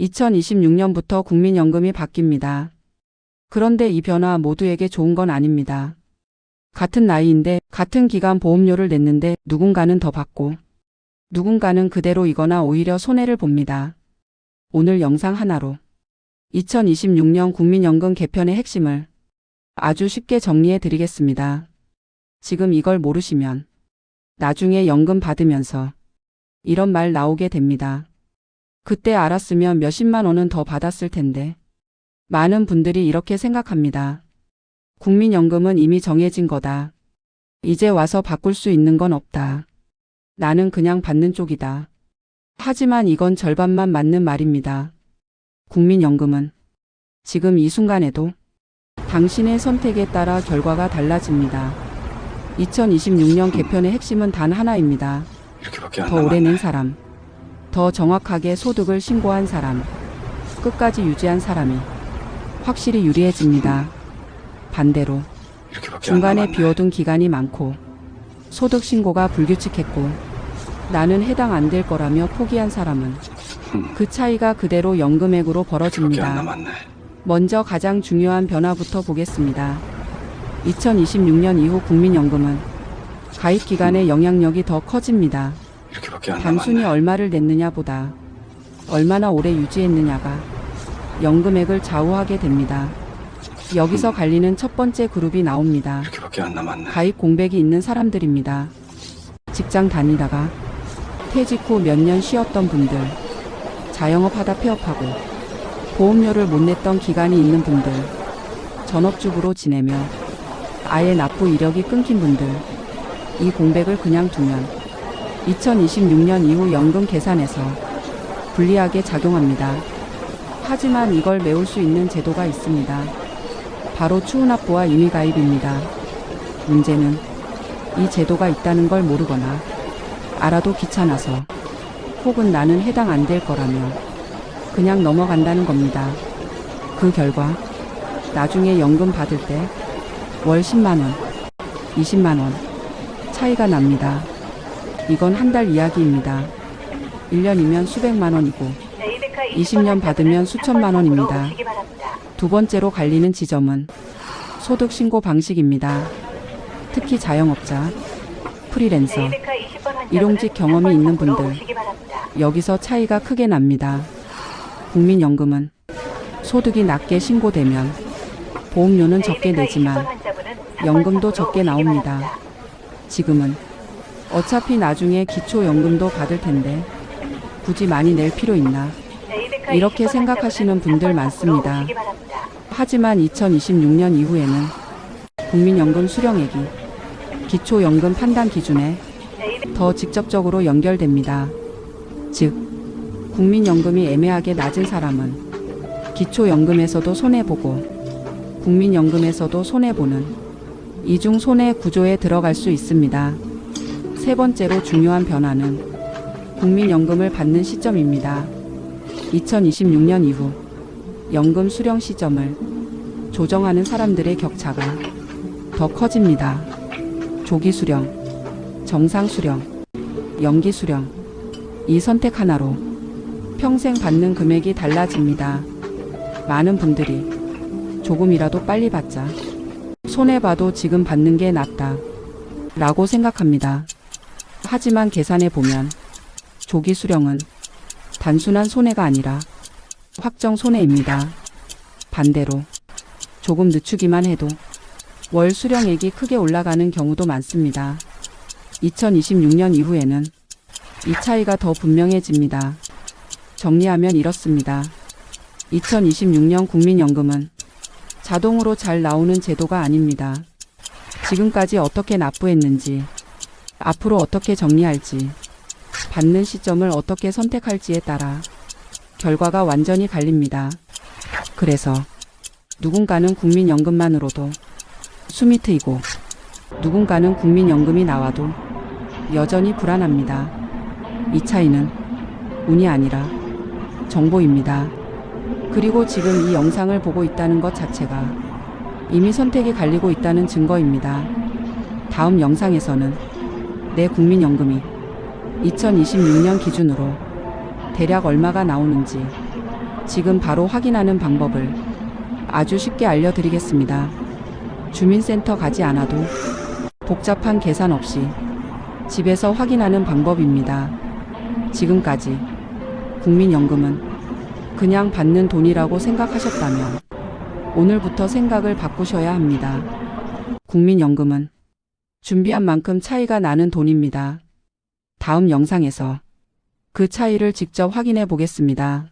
2026년부터 국민연금이 바뀝니다. 그런데 이 변화 모두에게 좋은 건 아닙니다. 같은 나이인데 같은 기간 보험료를 냈는데 누군가는 더 받고 누군가는 그대로이거나 오히려 손해를 봅니다. 오늘 영상 하나로 2026년 국민연금 개편의 핵심을 아주 쉽게 정리해 드리겠습니다. 지금 이걸 모르시면 나중에 연금 받으면서 이런 말 나오게 됩니다. 그때 알았으면 몇십만 원은 더 받았을 텐데. 많은 분들이 이렇게 생각합니다. 국민연금은 이미 정해진 거다. 이제 와서 바꿀 수 있는 건 없다. 나는 그냥 받는 쪽이다. 하지만 이건 절반만 맞는 말입니다. 국민연금은 지금 이 순간에도 당신의 선택에 따라 결과가 달라집니다. 2026년 개편의 핵심은 단 하나입니다. 이렇게밖에 안더 오래 낸. 사람, 더 정확하게 소득을 신고한 사람, 끝까지 유지한 사람이 확실히 유리해집니다. 반대로 중간에. 비워둔 기간이 많고 소득 신고가 불규칙했고 나는 해당 안 될 거라며 포기한 사람은 음, 그 차이가 그대로 연금액으로 벌어집니다. 먼저 가장 중요한 변화부터 보겠습니다. 2026년 이후 국민연금은 가입 기간의 영향력이 더 커집니다. 이렇게밖에 안 단순히 남았네. 얼마를 냈느냐보다 얼마나 오래 유지했느냐가 연금액을 좌우하게 됩니다. 여기서 갈리는 첫 번째 그룹이 나옵니다. 이렇게밖에 안 남았네. 가입 공백이 있는 사람들입니다. 직장 다니다가 퇴직 후 몇 년 쉬었던 분들, 자영업하다 폐업하고 보험료를 못 냈던 기간이 있는 분들, 전업주부로 지내며 아예 납부 이력이 끊긴 분들, 이 공백을 그냥 두면 2026년 이후 연금 계산에서 불리하게 작용합니다. 하지만 이걸 메울 수 있는 제도가 있습니다. 바로 추후납부와 임의가입입니다. 문제는 이 제도가 있다는 걸 모르거나 알아도 귀찮아서 혹은 나는 해당 안 될 거라며 그냥 넘어간다는 겁니다. 그 결과 나중에 연금 받을 때 월 10만원, 20만원 차이가 납니다. 이건 한 달 이야기입니다. 1년이면 수백만 원이고 20년 받으면 수천만 원입니다. 두 번째로 갈리는 지점은 소득 신고 방식입니다. 특히 자영업자, 프리랜서, 일용직 경험이 있는 분들 여기서 차이가 크게 납니다. 국민연금은 소득이 낮게 신고되면 보험료는 적게 내지만 연금도 적게 나옵니다. 지금은 어차피 나중에 기초연금도 받을 텐데 굳이 많이 낼 필요 있나? 이렇게 생각하시는 분들 많습니다. 하지만 2026년 이후에는 국민연금 수령액이 기초연금 판단 기준에 더 직접적으로 연결됩니다. 즉, 국민연금이 애매하게 낮은 사람은 기초연금에서도 손해보고 국민연금에서도 손해보는 이중 손해 구조에 들어갈 수 있습니다. 세 번째로 중요한 변화는 국민연금을 받는 시점입니다. 2026년 이후 연금 수령 시점을 조정하는 사람들의 격차가 더 커집니다. 조기 수령, 정상 수령, 연기 수령. 이 선택 하나로 평생 받는 금액이 달라집니다. 많은 분들이 조금이라도 빨리 받자. 손해봐도 지금 받는 게 낫다. 라고 생각합니다. 하지만 계산해 보면 조기 수령은 단순한 손해가 아니라 확정 손해입니다. 반대로 조금 늦추기만 해도 월 수령액이 크게 올라가는 경우도 많습니다. 2026년 이후에는 이 차이가 더 분명해집니다. 정리하면 이렇습니다. 2026년 국민연금은 자동으로 잘 나오는 제도가 아닙니다. 지금까지 어떻게 납부했는지, 앞으로 어떻게 정리할지, 받는 시점을 어떻게 선택할지에 따라 결과가 완전히 갈립니다. 그래서 누군가는 국민연금만으로도 숨이 트이고 누군가는 국민연금이 나와도 여전히 불안합니다. 이 차이는 운이 아니라 정보입니다. 그리고 지금 이 영상을 보고 있다는 것 자체가 이미 선택이 갈리고 있다는 증거입니다. 다음 영상에서는 내 국민연금이 2026년 기준으로 대략 얼마가 나오는지 지금 바로 확인하는 방법을 아주 쉽게 알려드리겠습니다. 주민센터 가지 않아도 복잡한 계산 없이 집에서 확인하는 방법입니다. 지금까지 국민연금은 그냥 받는 돈이라고 생각하셨다면 오늘부터 생각을 바꾸셔야 합니다. 국민연금은 준비한 만큼 차이가 나는 돈입니다. 다음 영상에서 그 차이를 직접 확인해 보겠습니다.